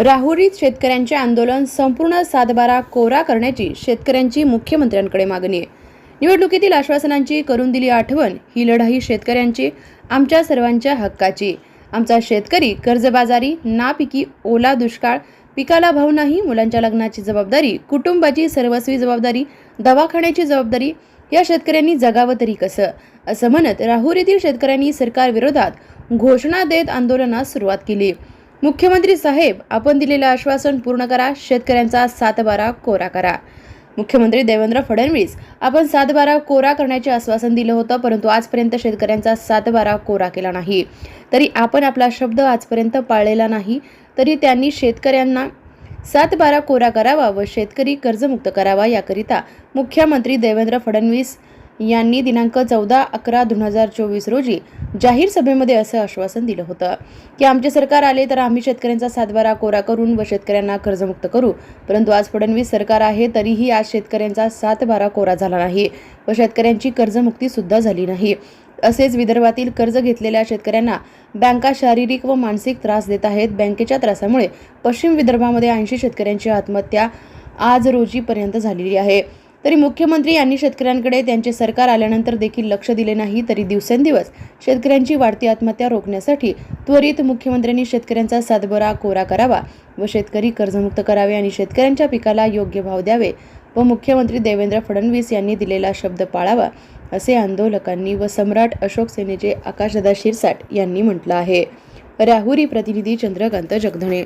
राहुरीत शेतकऱ्यांचे आंदोलन संपूर्ण सातबारा कोरा करण्याची शेतकऱ्यांची मुख्यमंत्र्यांकडे मागणी आहे. निवडणुकीतील आश्वासनांची करून दिली आठवण ही लढाई शेतकऱ्यांची आमच्या सर्वांच्या हक्काची. आमचा शेतकरी कर्जबाजारी नापिकी ओला दुष्काळ पिकाला भाव नाही मुलांच्या लग्नाची जबाबदारी कुटुंबाची सर्वस्वी जबाबदारी दवाखान्याची जबाबदारी या शेतकऱ्यांनी जगावं तरी कसं? असं म्हणत राहुरीतील शेतकऱ्यांनी सरकारविरोधात घोषणा देत आंदोलनास सुरुवात केली. मुख्यमंत्री साहेब आपण दिलेलं आश्वासन पूर्ण करा शेतकऱ्यांचा सातबारा कोरा करा. मुख्यमंत्री देवेंद्र फडणवीस आपण सातबारा कोरा करण्याचे आश्वासन दिलं होतं परंतु आजपर्यंत शेतकऱ्यांचा सातबारा कोरा केला नाही. तरी आपण आपला शब्द आजपर्यंत पाळलेला नाही तरी त्यांनी शेतकऱ्यांना सातबारा कोरा करावा व शेतकरी कर्जमुक्त करावा याकरिता मुख्यमंत्री देवेंद्र फडणवीस यांनी दिनांक चौदा अकरा दोन हजार चोवीस रोजी जाहीर सभेमध्ये असं आश्वासन दिलं होतं. की आमचे सरकार आले तर आम्ही शेतकऱ्यांचा सातबारा कोरा करून व शेतकऱ्यांना कर्जमुक्त करू. परंतु आज फडणवीस सरकार आहे तरीही आज शेतकऱ्यांचा सातबारा कोरा झाला नाही व शेतकऱ्यांची कर्जमुक्ती सुद्धा झाली नाही. असेच विदर्भातील कर्ज घेतलेल्या शेतकऱ्यांना बँका शारीरिक व मानसिक त्रास देत आहेत. बँकेच्या त्रासामुळे पश्चिम विदर्भामध्ये ऐंशी शेतकऱ्यांची आत्महत्या आज रोजीपर्यंत झालेली आहे. तरी मुख्यमंत्री यांनी शेतकऱ्यांकडे त्यांचे सरकार आल्यानंतर देखील लक्ष दिले नाही तरी दिवसेंदिवस शेतकऱ्यांची वाढती आत्महत्या रोखण्यासाठी त्वरित मुख्यमंत्र्यांनी शेतकऱ्यांचा सातबरा कोरा करावा व शेतकरी कर्जमुक्त करावे आणि शेतकऱ्यांच्या पिकाला योग्य भाव द्यावे व मुख्यमंत्री देवेंद्र फडणवीस यांनी दिलेला शब्द पाळावा असे आंदोलकांनी व सम्राट अशोक सेनेचे आकाशदादा शिरसाट यांनी म्हटलं आहे. राहुरी प्रतिनिधी चंद्रकांत जगधणे.